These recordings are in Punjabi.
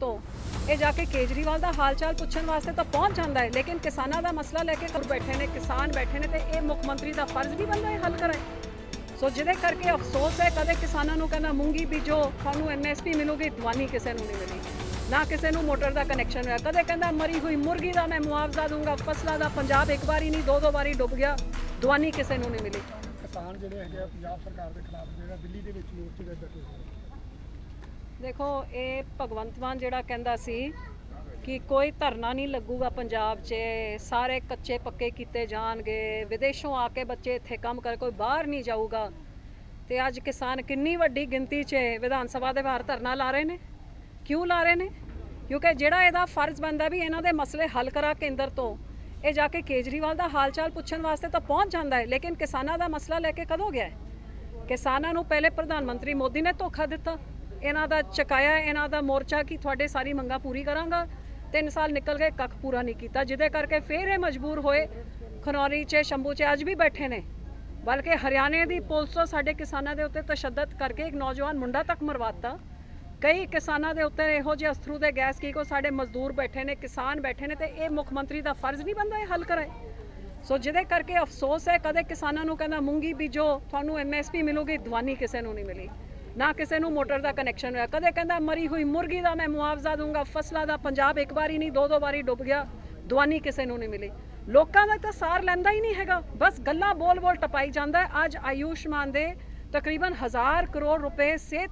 ਤੋਂ। ਇਹ ਜਾ ਕੇ ਕੇਜਰੀਵਾਲ ਦਾ ਹਾਲ ਪੁੱਛਣ ਵਾਸਤੇ ਤਾਂ ਪਹੁੰਚ ਜਾਂਦਾ ਹੈ, ਲੇਕਿਨ ਕਿਸਾਨਾਂ ਦਾ ਮਸਲਾ ਲੈ ਕੇ ਬੈਠੇ ਨੇ, ਕਿਸਾਨ ਬੈਠੇ ਨੇ ਤੇ ਇਹ ਮੁੱਖ ਮੰਤਰੀ ਦਾ ਫਰਜ਼ ਨਹੀਂ ਬਣਦਾ ਇਹ ਹੱਲ ਕਰੇ। ਸੋ ਜਿਹਦੇ ਕਰਕੇ ਅਫਸੋਸ ਹੈ, ਕਦੇ ਕਿਸਾਨਾਂ ਨੂੰ ਕਹਿੰਦਾ ਮੂੰਗੀ ਬੀਜੋ ਤੁਹਾਨੂੰ ਐਮਐਸਪੀ ਮਿਲੂਗੀ, ਦਵਾਨੀ ਕਿਸੇ ਨੂੰ ਨਹੀਂ ਮਿਲੀ ਨਾ ਕਿਸੇ ਨੂੰ ਮੋਟਰ ਦਾ ਕਨੈਕਸ਼ਨ ਹੋਇਆ। ਕਦੇ ਕਹਿੰਦਾ ਮਰੀ ਹੋਈ ਮੁਰਗੀ ਦਾ ਮੈਂ ਮੁਆਵਜ਼ਾ ਦੂੰਗਾ ਫਸਲਾਂ ਦਾ ਪੰਜਾਬ ਇੱਕ ਵਾਰੀ ਨਹੀਂ ਦੋ ਦੋ ਵਾਰੀ ਡੁੱਬ ਗਿਆ, ਦਵਾਨੀ ਕਿਸੇ ਨੂੰ ਨਹੀਂ ਮਿਲੀ। ਕਿਸਾਨ ਜਿਹੜੇ ਹੈਗੇ ਪੰਜਾਬ ਸਰਕਾਰ ਦੇ ਖਿਲਾਫ ਜਿਹੜਾ ਦਿੱਲੀ ਦੇ ਵਿੱਚ ਮੋਰਚੇ ਤੇ ਬੈਠੇ ਹੋਏ ਦੇਖੋ, ਇਹ ਭਗਵੰਤ ਮਾਨ ਜਿਹੜਾ ਕਹਿੰਦਾ ਸੀ ਕਿ ਕੋਈ ਧਰਨਾ ਨਹੀਂ ਲੱਗੂਗਾ ਪੰਜਾਬ 'ਚ, ਸਾਰੇ ਕੱਚੇ ਪੱਕੇ ਕੀਤੇ ਜਾਣਗੇ, ਵਿਦੇਸ਼ੋਂ ਆ ਕੇ ਬੱਚੇ ਇੱਥੇ ਕੰਮ ਕਰ, ਕੋਈ ਬਾਹਰ ਨਹੀਂ ਜਾਊਗਾ। ਤੇ ਅੱਜ ਕਿਸਾਨ ਕਿੰਨੀ ਵੱਡੀ ਗਿਣਤੀ 'ਚ ਵਿਧਾਨ ਸਭਾ ਦੇ ਬਾਹਰ ਧਰਨਾ ਲਾ ਰਹੇ ਨੇ? ਕਿਉਂ ਲਾ ਰਹੇ ਨੇ? ਕਿਉਂਕਿ ਜਿਹੜਾ ਇਹਦਾ ਫਰਜ਼ ਬਣਦਾ ਵੀ ਇਹਨਾਂ ਦੇ ਮਸਲੇ ਹੱਲ ਕਰਾ ਕੇਂਦਰ ਤੋਂ, ਇਹ ਜਾ ਕੇ ਕੇਜਰੀਵਾਲ ਦਾ ਹਾਲ ਚਾਲ ਪੁੱਛਣ ਵਾਸਤੇ ਤਾਂ ਪਹੁੰਚ ਜਾਂਦਾ ਹੈ, ਲੇਕਿਨ ਕਿਸਾਨਾਂ ਦਾ ਮਸਲਾ ਲੈ ਕੇ ਕਦੋਂ ਗਿਆ ਹੈ? ਕਿਸਾਨਾਂ ਨੂੰ ਪਹਿਲੇ ਪ੍ਰਧਾਨ ਮੰਤਰੀ ਮੋਦੀ ਨੇ ਧੋਖਾ ਦਿੱਤਾ। ਇਹਨਾਂ ਦਾ ਚਕਾਇਆ, ਇਹਨਾਂ ਦਾ ਮੋਰਚਾ ਕਿ ਤੁਹਾਡੇ ਸਾਰੀ ਮੰਗਾਂ ਪੂਰੀ ਕਰਾਂਗਾ। ਤਿੰਨ ਸਾਲ ਨਿਕਲ ਗਏ, ਕੱਖ ਪੂਰਾ ਨਹੀਂ ਕੀਤਾ। ਜਿਹਦੇ ਕਰਕੇ ਫੇਰ ਇਹ ਮਜਬੂਰ ਹੋਏ, ਖਨੌਰੀ 'ਚ, ਸ਼ੰਭੂ 'ਚ ਅੱਜ ਵੀ ਬੈਠੇ ਨੇ। ਬਲਕਿ ਹਰਿਆਣੇ ਦੀ ਪੁਲਿਸ ਤੋਂ ਸਾਡੇ ਕਿਸਾਨਾਂ ਦੇ ਉੱਤੇ ਤਸ਼ੱਦਦ ਕਰਕੇ ਇੱਕ ਨੌਜਵਾਨ ਮੁੰਡਾ ਤੱਕ ਮਰਵਾਤਾ। ਕਈ ਕਿਸਾਨਾਂ ਦੇ ਉੱਤੇ ਇਹੋ ਜਿਹੇ ਅਸਥਰੂ ਦੇ ਗੈਸ ਕੀ ਕੋ ਸਾਡੇ ਮਜ਼ਦੂਰ ਬੈਠੇ ਨੇ, ਕਿਸਾਨ ਬੈਠੇ ਨੇ ਤੇ ਇਹ ਮੁੱਖ ਮੰਤਰੀ ਦਾ ਫਰਜ਼ ਨਹੀਂ ਬਣਦਾ ਇਹ ਹੱਲ ਕਰਾਏ। ਸੋ ਜਿਹਦੇ ਕਰਕੇ ਅਫਸੋਸ ਹੈ, ਕਦੇ ਕਿਸਾਨਾਂ ਨੂੰ ਕਹਿੰਦਾ ਮੂੰਗੀ ਬੀਜੋ, ਤੁਹਾਨੂੰ ਐਮਐਸਪੀ ਮਿਲੂਗੀ, ਦਵਾਨੀ ਕਿਸੇ ਨੂੰ ਨਹੀਂ ਮਿਲੀ। ਨਾ ਕਿਸੇ ਨੂੰ ਮੋਟਰ ਦਾ ਕਨੈਕਸ਼ਨ ਹੋਇਆ। ਕਦੇ ਕਹਿੰਦਾ ਮਰੀ ਹੋਈ ਮੁਰਗੀ ਦਾ ਮੈਂ ਮੁਆਵਜ਼ਾ ਦੂੰਗਾ ਫਸਲਾਂ ਦਾ ਪੰਜਾਬ ਇੱਕ ਵਾਰੀ ਨਹੀਂ ਦੋ ਦੋ ਵਾਰੀ ਡੁੱਬ ਗਿਆ, ਦਵਾਨੀ ਕਿਸੇ ਨੂੰ ਨਹੀਂ ਮਿਲੀ। ਲੋਕਾਂ ਦਾ ਤਾਂ ਸਾਰ ਲੈਂਦਾ ਹੀ ਨਹੀਂ ਹੈਗਾ। ਬਸ ਗੱਲਾਂ ਬੋਲ ਬੋਲ ਟਪਾਈ ਜਾਂਦਾ। ਅੱਜ ਆਯੁਸ਼ਮਾਨ ਦੇ ਤਕਰੀਬਨ 1000 ਕਰੋੜ ਰੁਪਏ ਸਿਹਤ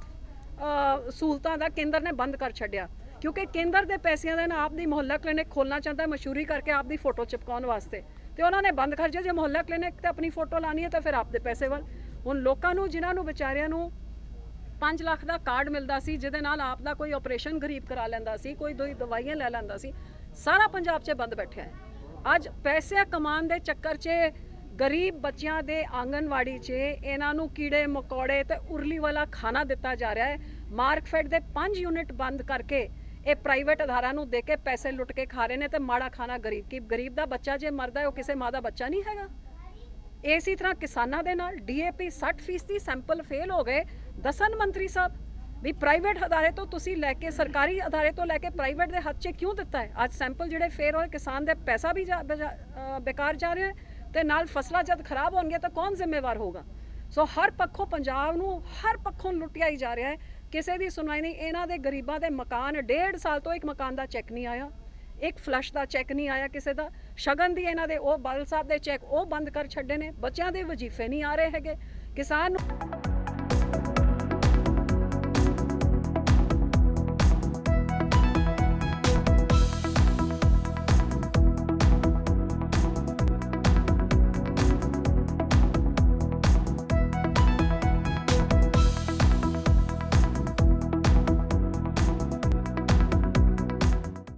ਸਹੂਲਤਾਂ ਦਾ ਕੇਂਦਰ ਨੇ ਬੰਦ ਕਰ ਛੱਡਿਆ। ਕਿਉਂਕਿ ਕੇਂਦਰ ਦੇ ਪੈਸਿਆਂ ਦੇ ਨਾਲ ਆਪਦੀ ਮੁਹੱਲਾ ਕਲੀਨਿਕ ਖੋਲਣਾ ਚਾਹੁੰਦਾ, ਮਸ਼ਹੂਰੀ ਕਰਕੇ ਆਪਦੀ ਫੋਟੋ ਚਿਪਕਾਉਣ ਵਾਸਤੇ। ਤੇ ਉਹਨਾਂ ਨੇ ਬੰਦ ਕਰ ਜੇ ਮੁਹੱਲਾ ਕਲੀਨਿਕ ਤੇ ਆਪਣੀ ਫੋਟੋ ਲਾਣੀ ਹੈ ਤਾਂ ਫਿਰ ਆਪਦੇ ਪੈਸੇ ਵੱਲ। ਹੁਣ ਲੋਕਾਂ ਨੂੰ, ਜਿਨ੍ਹਾਂ ਨੂੰ ਵਿਚਾਰਿਆਂ ਨੂੰ 5 ਲੱਖ ਦਾ ਕਾਰਡ ਮਿਲਦਾ ਸੀ, ਜਿਹਦੇ ਨਾਲ ਆਪ ਦਾ ਕੋਈ ਆਪਰੇਸ਼ਨ ਗਰੀਬ ਕਰਾ ਲੈਂਦਾ ਸੀ, ਕੋਈ ਦੋ ਦਵਾਈਆਂ ਲੈ ਲੈਂਦਾ ਸੀ। ਸਾਰਾ ਪੰਜਾਬ 'ਚ ਬੰਦ ਬੈਠਿਆ ਹੈ। ਅੱਜ ਪੈਸੇ ਕਮਾਉਣ ਦੇ ਚੱਕਰ 'ਚ ਗਰੀਬ ਬੱਚਿਆਂ ਦੇ ਆਂਗਨਵਾੜੀ 'ਚ ਇਹਨਾਂ ਨੂੰ ਕੀੜੇ, ਮਕੌੜੇ ਤੇ ਉਰਲੀ ਵਾਲਾ ਖਾਣਾ ਦਿੱਤਾ ਜਾ ਰਿਹਾ ਹੈ। ਮਾਰਕਫੈਡ ਦੇ 5 ਯੂਨਿਟ ਬੰਦ ਕਰਕੇ ਇਹ ਪ੍ਰਾਈਵੇਟ ਅਧਾਰਾਂ ਨੂੰ ਦੇ ਕੇ ਪੈਸੇ ਲੁੱਟ ਕੇ ਖਾ ਰਹੇ ਨੇ ਤੇ ਮਾੜਾ ਖਾਣਾ ਗਰੀਬ ਕੀ ਗਰੀਬ ਦਾ ਬੱਚਾ ਜੇ ਮਰਦਾ ਹੈ, ਉਹ ਕਿਸੇ ਮਾਂ ਦਾ ਬੱਚਾ ਨਹੀਂ ਹੈਗਾ। ਇਸੇ ਤਰ੍ਹਾਂ ਕਿਸਾਨਾਂ ਦੇ ਨਾਲ ਡੀਏਪੀ 60% ਦੀ ਸੈਂਪਲ ਫੇਲ ਹੋ ਗਏ। ਦਸਨ ਮੰਤਰੀ ਸਾਹਿਬ, ਵੀ ਪ੍ਰਾਈਵੇਟ ਅਦਾਰੇ ਤੋਂ ਤੁਸੀਂ ਲੈ ਕੇ ਸਰਕਾਰੀ ਅਦਾਰੇ ਤੋਂ ਲੈ ਕੇ ਪ੍ਰਾਈਵੇਟ ਦੇ ਹੱਥ 'ਚ ਕਿਉਂ ਦਿੱਤਾ ਹੈ? ਅੱਜ ਸੈਂਪਲ ਜਿਹੜੇ ਫੇਰ ਹੋਏ, ਕਿਸਾਨ ਦੇ ਪੈਸਾ ਵੀ ਜਾ- ਬਜਾ- ਬੇਕਾਰ ਜਾ ਰਿਹਾ ਹੈ ਤੇ ਨਾਲ ਫਸਲਾਂ ਜਦ ਖਰਾਬ ਹੋਣਗੀਆਂ ਤਾਂ ਕੌਣ ਜ਼ਿੰਮੇਵਾਰ ਹੋਗਾ ਸੋ ਹਰ ਪੱਖੋਂ ਪੰਜਾਬ ਨੂੰ ਹਰ ਪੱਖੋਂ ਲੁੱਟਿਆ ਹੀ ਜਾ ਰਿਹਾ ਹੈ। ਕਿਸੇ ਦੀ ਸੁਣਵਾਈ ਨਹੀਂ। ਇਹਨਾਂ ਦੇ ਗਰੀਬਾਂ ਦੇ ਮਕਾਨ, ਡੇਢ ਸਾਲ ਤੋਂ ਇੱਕ ਮਕਾਨ ਦਾ ਚੈੱਕ ਨਹੀਂ ਆਇਆ। ਇੱਕ ਫਲਸ਼ ਦਾ ਚੈੱਕ ਨਹੀਂ ਆਇਆ ਕਿਸੇ ਦਾ। ਸ਼ਗਨ ਦੀ ਇਹਨਾਂ ਦੇ, ਉਹ ਬਾਦਲ ਸਾਹਿਬ ਦੇ ਚੈੱਕ ਉਹ ਬੰਦ ਕਰ ਛੱਡੇ ਨੇ। ਬੱਚਿਆਂ ਦੇ ਵਜੀਫੇ ਨਹੀਂ ਆ ਰਹੇ ਹੈਗੇ। ਕਿਸਾਨ ਨੂੰ